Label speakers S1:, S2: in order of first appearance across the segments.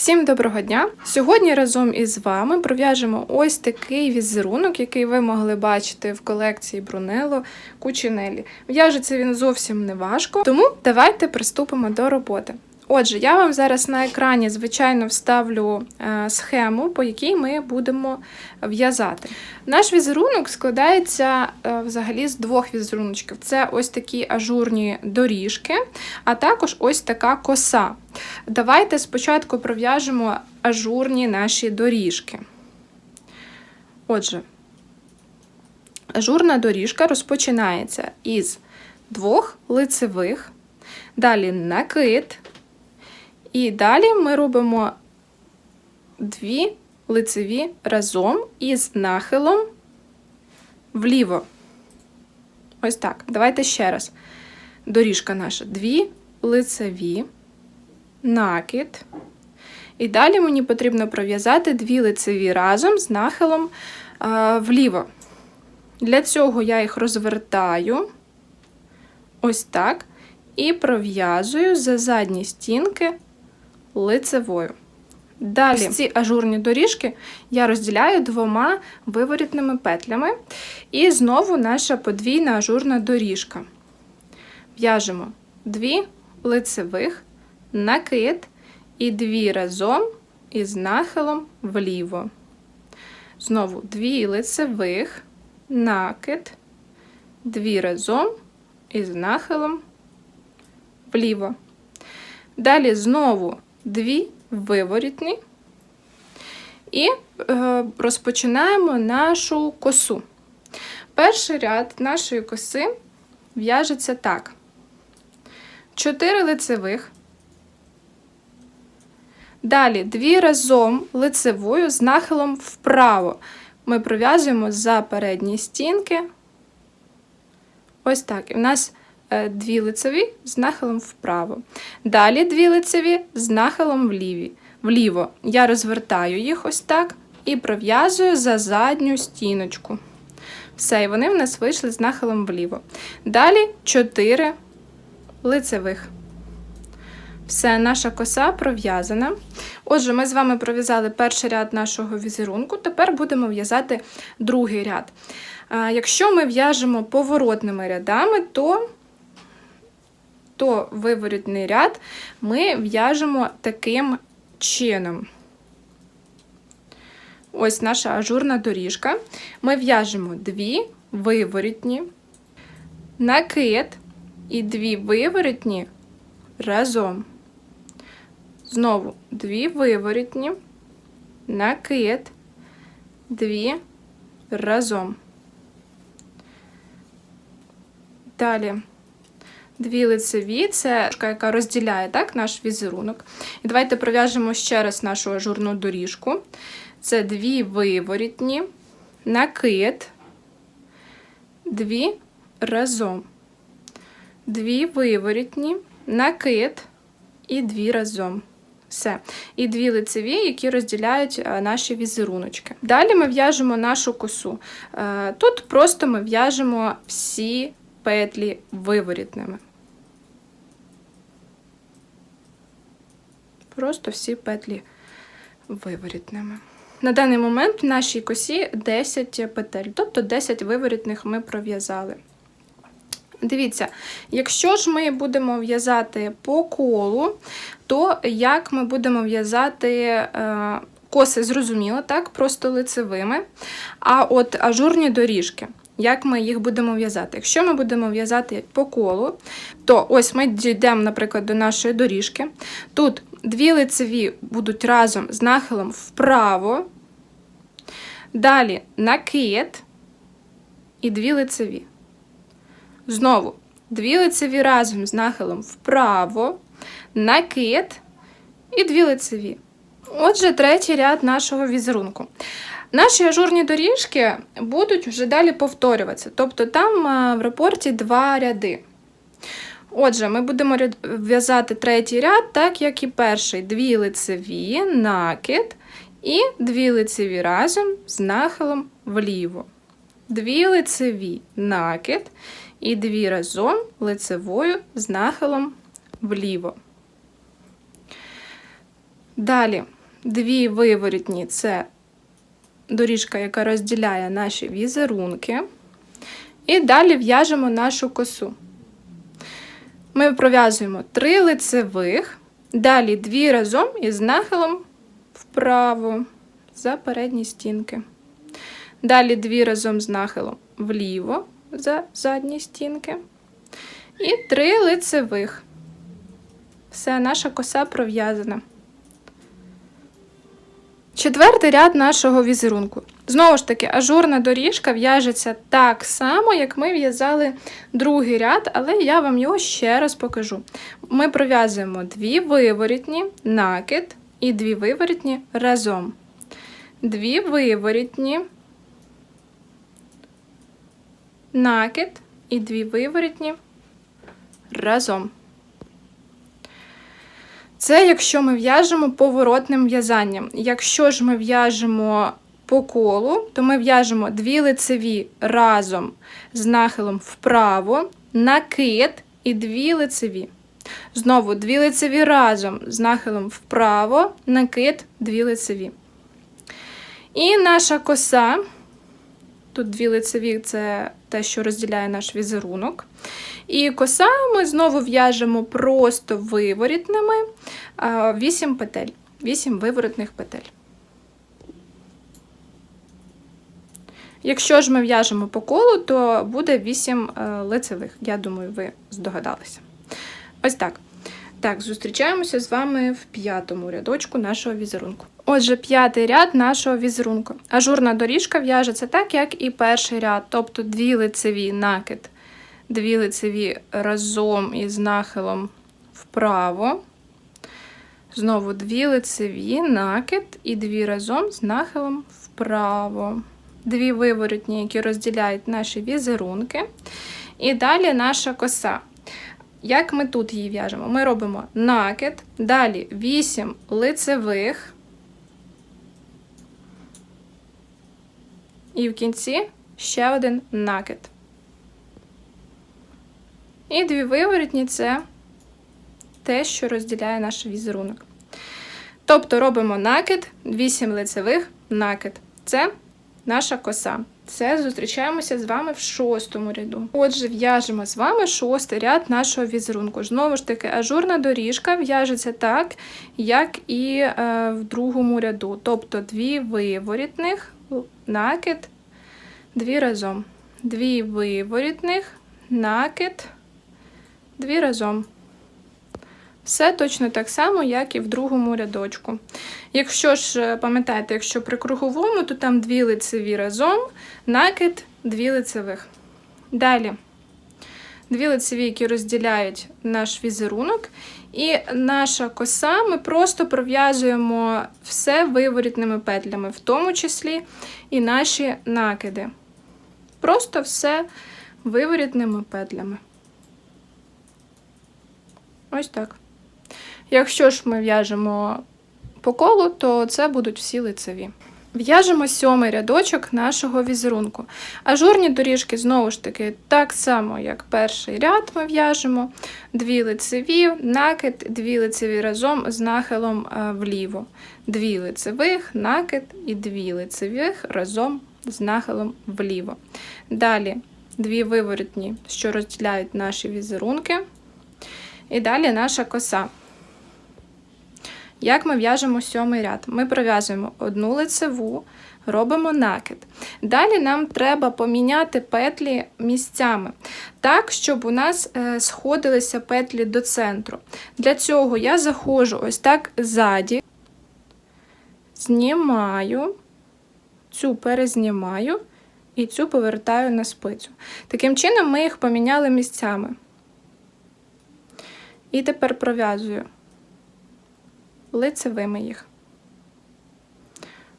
S1: Всім доброго дня! Сьогодні разом із вами пров'яжемо ось такий візерунок, який ви могли бачити в колекції Брунелло Кучинелі. В'яжеться він зовсім не важко, тому давайте приступимо до роботи. Отже, я вам зараз на екрані, звичайно, вставлю е, схему, по якій ми будемо в'язати. Наш візерунок складається е, взагалі з двох візеруночків. Це ось такі ажурні доріжки, а також ось така коса. Давайте спочатку пров'яжемо ажурні наші доріжки. Отже, ажурна доріжка розпочинається із двох лицевих, далі накид. І далі ми робимо дві лицеві разом із нахилом вліво. Ось так. Давайте ще раз. Доріжка наша. Дві лицеві, накид. І далі мені потрібно пров'язати дві лицеві разом з нахилом а, вліво. Для цього я їх розвертаю ось так. І пров'язую за задні стінки лицевою. Далі ці ажурні доріжки я розділяю двома виворітними петлями. І знову наша подвійна ажурна доріжка. В'яжемо дві лицевих, накид і дві разом із нахилом вліво. Знову дві лицевих, накид, дві разом із нахилом вліво. Далі знову дві виворітні. І е, розпочинаємо нашу косу. Перший ряд нашої коси в'яжеться так: 4 лицевих. Далі дві разом лицевою з нахилом вправо. Ми пров'язуємо за передні стінки. Ось так. І в нас дві лицеві з нахилом вправо. Далі дві лицеві з нахилом вліві. вліво. Я розвертаю їх ось так і пров'язую за задню стіночку. Все, і вони в нас вийшли з нахилом вліво. Далі 4 лицевих. Все, наша коса пров'язана. Отже, ми з вами пров'язали перший ряд нашого візерунку, тепер будемо в'язати другий ряд. Якщо ми в'яжемо поворотними рядами, то то виворітний ряд ми в'яжемо таким чином. Ось наша ажурна доріжка. Ми в'яжемо дві виворітні, накид і дві виворітні разом. Знову дві виворітні, накид, дві разом. Далі Дві лицеві це яка розділяє так, наш візерунок. І давайте пров'яжемо ще раз нашу ажурну доріжку. Це дві виворітні, накид, дві разом. Дві виворітні, накид і дві разом. Все. І дві лицеві, які розділяють е, наші візеруночки. Далі ми в'яжемо нашу косу. Е, тут просто ми в'яжемо всі петлі виворітними. Просто всі петлі виворітними. На даний момент в нашій косі 10 петель, тобто 10 виворітних ми пров'язали. Дивіться, якщо ж ми будемо в'язати по колу, то як ми будемо в'язати е, коси, зрозуміло, так, просто лицевими. А от ажурні доріжки, як ми їх будемо в'язати? Якщо ми будемо в'язати по колу, то ось ми дійдемо, наприклад, до нашої доріжки. Тут дві лицеві будуть разом з нахилом вправо. Далі накид і дві лицеві. Знову дві лицеві разом з нахилом вправо, накид і дві лицеві. Отже, третій ряд нашого візерунку. Наші ажурні доріжки будуть вже далі повторюватися. Тобто там в репорті два ряди. Отже, ми будемо в'язати третій ряд, так як і перший. Дві лицеві, накид і дві лицеві разом з нахилом вліво. Дві лицеві накид і дві разом лицевою з нахилом вліво. Далі дві виворітні це доріжка, яка розділяє наші візерунки. І далі в'яжемо нашу косу. Ми пров'язуємо три лицевих, далі дві разом із нахилом вправо за передні стінки. Далі дві разом з нахилом вліво за задні стінки. І три лицевих. Все, наша коса пров'язана. Четвертий ряд нашого візерунку. Знову ж таки, ажурна доріжка в'яжеться так само, як ми в'язали другий ряд, але я вам його ще раз покажу. Ми пров'язуємо дві виворітні, накид і дві виворітні разом. Дві виворітні, накид і дві виворітні разом. Це якщо ми в'яжемо поворотним в'язанням. Якщо ж ми в'яжемо по колу, то ми в'яжемо дві лицеві разом з нахилом вправо, накид і дві лицеві. Знову дві лицеві разом з нахилом вправо, накид, дві лицеві. І наша коса. Тут дві лицеві це те, що розділяє наш візерунок. І коса ми знову в'яжемо просто виворітними 8 петель, 8 виворотних петель. Якщо ж ми в'яжемо по колу, то буде 8 е, лицевих. Я думаю, ви здогадалися. Ось так. Так, зустрічаємося з вами в п'ятому рядочку нашого візерунку. Отже, п'ятий ряд нашого візерунку. Ажурна доріжка в'яжеться так, як і перший ряд, тобто дві лицеві накид, дві лицеві разом із нахилом вправо. Знову дві лицеві накид і дві разом з нахилом вправо. Дві виворотні, які розділяють наші візерунки. І далі наша коса. Як ми тут її в'яжемо? Ми робимо накид, далі 8 лицевих. І в кінці ще один накид. І дві виворотні це те, що розділяє наш візерунок. Тобто робимо накид, 8 лицевих накид. Це наша коса. Це зустрічаємося з вами в шостому ряду. Отже, в'яжемо з вами шостий ряд нашого візерунку. Знову ж таки, ажурна доріжка в'яжеться так, як і е, в другому ряду. Тобто дві виворітних, накид, дві разом. Дві виворітних, накид, дві разом. Все точно так само, як і в другому рядочку. Якщо ж, е, пам'ятаєте, якщо при круговому, то там дві лицеві разом, накид, дві лицевих. Далі дві лицеві, які розділяють наш візерунок, і наша коса ми просто пров'язуємо все виворітними петлями, в тому числі і наші накиди. Просто все виворітними петлями. Ось так. Якщо ж ми в'яжемо по колу, то це будуть всі лицеві. В'яжемо сьомий рядочок нашого візерунку. Ажурні доріжки, знову ж таки, так само, як перший ряд, ми в'яжемо дві лицеві, накид, дві лицеві разом з нахилом е, вліво. Дві лицевих, накид і дві лицевих разом з нахилом вліво. Далі дві виворотні, що розділяють наші візерунки. І далі наша коса. Як ми в'яжемо сьомий ряд? Ми пров'язуємо одну лицеву, робимо накид. Далі нам треба поміняти петлі місцями, так, щоб у нас е, сходилися петлі до центру. Для цього я заходжу ось так ззаді, знімаю, цю перезнімаю і цю повертаю на спицю. Таким чином, ми їх поміняли місцями. І тепер пров'язую лицевими їх.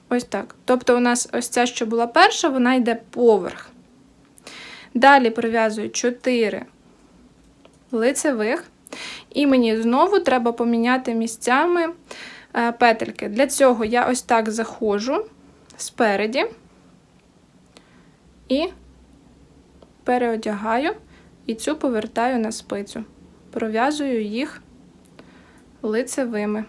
S1: Ось так. Тобто, у нас ось ця, що була перша, вона йде поверх. Далі пров'язую 4 лицевих. І мені знову треба поміняти місцями е, петельки. Для цього я ось так заходжу спереді і переодягаю і цю повертаю на спицю. Пров'язую їх лицевими.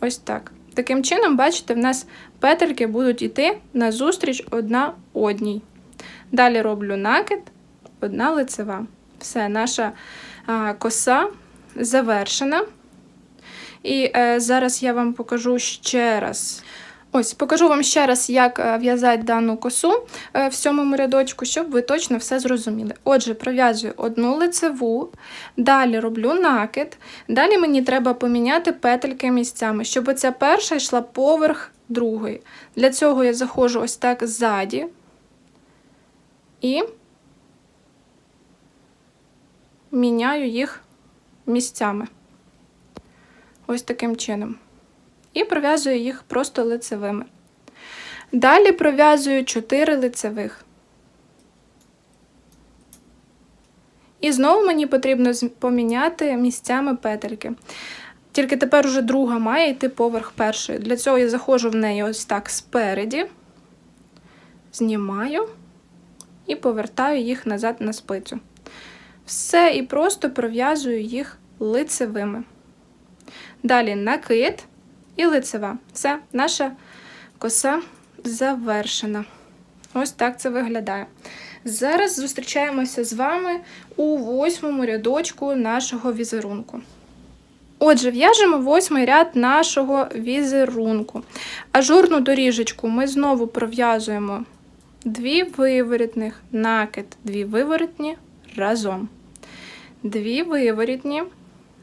S1: Ось так. Таким чином, бачите, в нас петельки будуть йти назустріч одна одній. Далі роблю накид, одна лицева. Все, наша а, коса завершена. І е, зараз я вам покажу ще раз. Ось, покажу вам ще раз, як е, в'язати дану косу е, в сьомому рядочку, щоб ви точно все зрозуміли. Отже, пров'язую одну лицеву, далі роблю накид, далі мені треба поміняти петельки місцями, щоб оця перша йшла поверх другої. Для цього я заходжу ось так ззаді і міняю їх місцями. Ось таким чином. І пров'язую їх просто лицевими. Далі пров'язую 4 лицевих. І знову мені потрібно поміняти місцями петельки. Тільки тепер уже друга має йти поверх першої. Для цього я заходжу в неї ось так спереді, знімаю і повертаю їх назад на спицю. Все, і просто пров'язую їх лицевими. Далі накид і лицева. Все, наша коса завершена. Ось так це виглядає. Зараз зустрічаємося з вами у восьмому рядочку нашого візерунку. Отже, в'яжемо восьмий ряд нашого візерунку. Ажурну доріжечку ми знову пров'язуємо дві виворітних, накид, дві виворітні разом. Дві виворітні,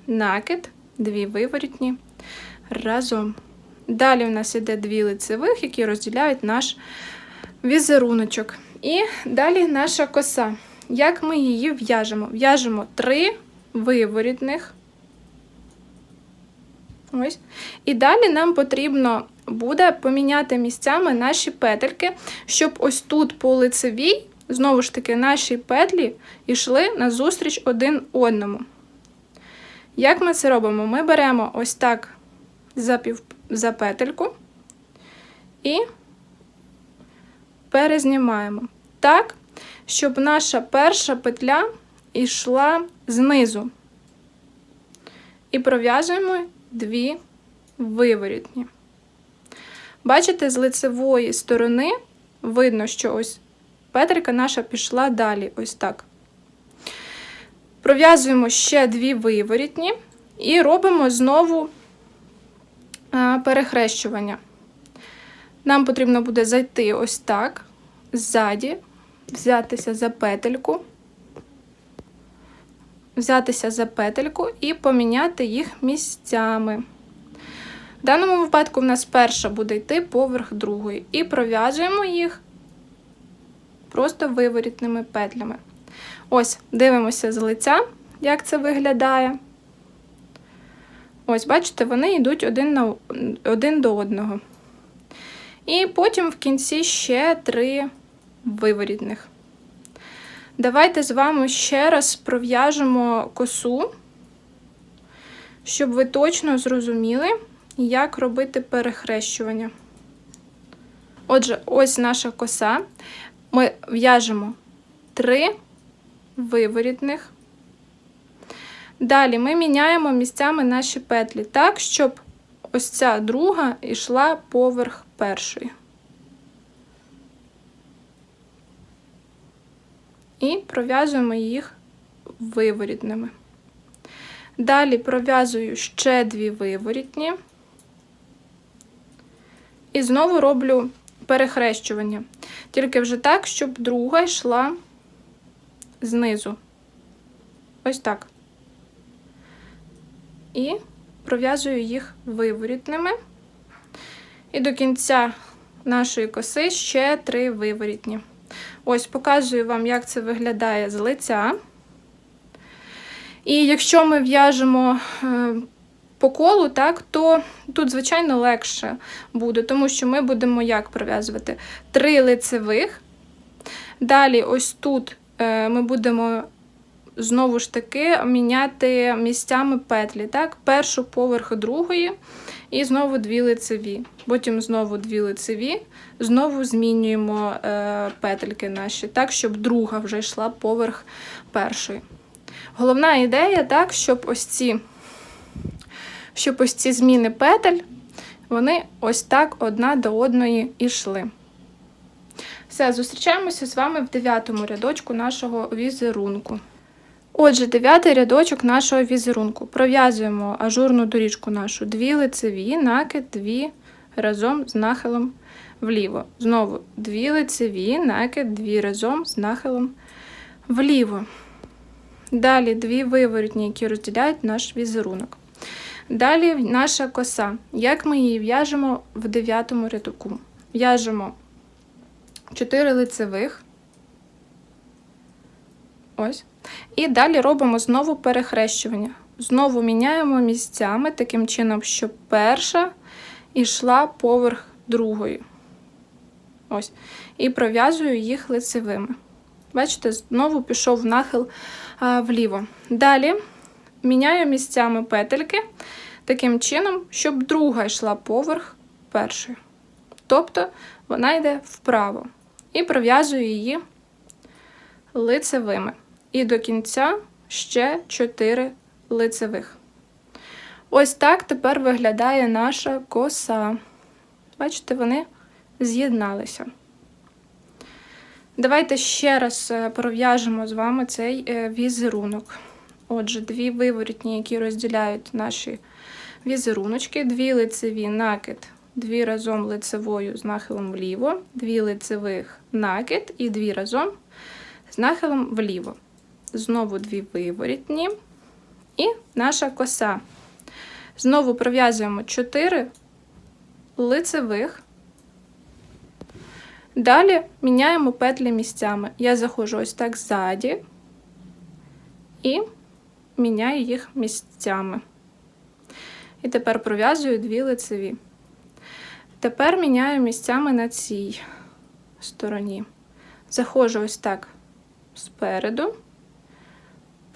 S1: накид, дві виворітні разом. Далі у нас іде дві лицевих, які розділяють наш візеруночок. І далі наша коса. Як ми її в'яжемо? В'яжемо три виворітних. Ось. І далі нам потрібно буде поміняти місцями наші петельки, щоб ось тут по лицевій, знову ж таки, наші петлі йшли назустріч один одному. Як ми це робимо? Ми беремо ось так за, пів, за петельку і перезнімаємо так, щоб наша перша петля йшла знизу. І пров'язуємо дві виворітні. Бачите, з лицевої сторони видно, що ось петелька наша пішла далі, ось так. Пров'язуємо ще дві виворітні і робимо знову перехрещування. Нам потрібно буде зайти ось так, ззаді, взятися за петельку, взятися за петельку і поміняти їх місцями. В даному випадку в нас перша буде йти поверх другої. І пров'язуємо їх просто виворітними петлями. Ось, дивимося з лиця, як це виглядає. Ось, бачите, вони йдуть один, на, один до одного. І потім в кінці ще три виворітних. Давайте з вами ще раз пров'яжемо косу, щоб ви точно зрозуміли, як робити перехрещування. Отже, ось наша коса. Ми в'яжемо три виворітних. Далі ми міняємо місцями наші петлі так, щоб ось ця друга йшла поверх першої. І пров'язуємо їх виворітними. Далі пров'язую ще дві виворітні. І знову роблю перехрещування. Тільки вже так, щоб друга йшла знизу. Ось так. І пров'язую їх виворітними. І до кінця нашої коси ще три виворітні. Ось, показую вам, як це виглядає з лиця. І якщо ми в'яжемо е, по колу, так, то тут, звичайно, легше буде, тому що ми будемо як пров'язувати? Три лицевих. Далі, ось тут е, ми будемо знову ж таки міняти місцями петлі. Так? Першу поверх другої, і знову дві лицеві. Потім знову дві лицеві, знову змінюємо е, петельки наші, так, щоб друга вже йшла поверх першої. Головна ідея, так, щоб ось ці, щоб ось ці зміни петель вони ось так одна до одної йшли. Все, зустрічаємося з вами в дев'ятому рядочку нашого візерунку. Отже, дев'ятий рядочок нашого візерунку. Пров'язуємо ажурну доріжку нашу дві лицеві, накид, дві разом з нахилом вліво. Знову дві лицеві, накид, дві разом з нахилом вліво. Далі дві виворотні, які розділяють наш візерунок. Далі наша коса. Як ми її в'яжемо в дев'ятому рядку? В'яжемо 4 лицевих. Ось. І далі робимо знову перехрещування. Знову міняємо місцями таким чином, щоб перша йшла поверх другої. Ось. І пров'язую їх лицевими. Бачите, знову пішов нахил а, вліво. Далі міняю місцями петельки таким чином, щоб друга йшла поверх першої. Тобто вона йде вправо. І пров'язую її лицевими. І до кінця ще 4 лицевих. Ось так тепер виглядає наша коса. Бачите, вони з'єдналися. Давайте ще раз е, пров'яжемо з вами цей е, візерунок. Отже, дві виворітні, які розділяють наші візеруночки, дві лицеві накид, дві разом лицевою з нахилом вліво, дві лицевих накид і дві разом з нахилом вліво. Знову дві виворітні і наша коса. Знову пров'язуємо 4 лицевих. Далі міняємо петлі місцями. Я заходжу ось так ззаді і міняю їх місцями. І тепер пров'язую дві лицеві. Тепер міняю місцями на цій стороні. Заходжу ось так спереду,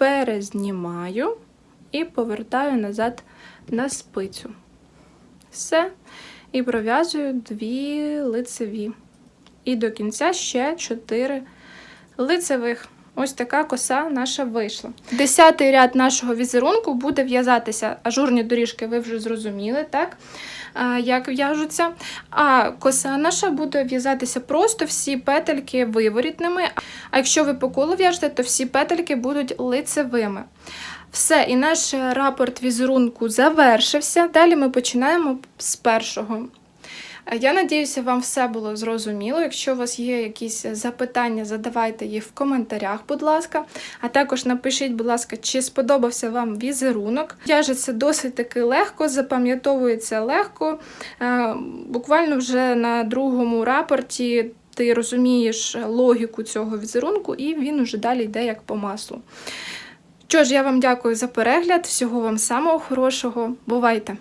S1: перезнімаю і повертаю назад на спицю. Все. І пров'язую дві лицеві. І до кінця ще 4 лицевих. Ось така коса наша вийшла. Десятий ряд нашого візерунку буде в'язатися ажурні доріжки, ви вже зрозуміли, так? Як в'яжуться. А коса наша буде в'язатися просто всі петельки виворітними. А якщо ви по колу в'яжете, то всі петельки будуть лицевими. Все, і наш рапорт візерунку завершився. Далі ми починаємо з першого. Я надіюся, вам все було зрозуміло. Якщо у вас є якісь запитання, задавайте їх в коментарях, будь ласка. А також напишіть, будь ласка, чи сподобався вам візерунок. В'яжеться досить таки легко, запам'ятовується легко. Е, Буквально вже на другому рапорті. Ти розумієш логіку цього візерунку, і він уже далі йде як по маслу. Що ж, я вам дякую за перегляд, всього вам самого хорошого. Бувайте!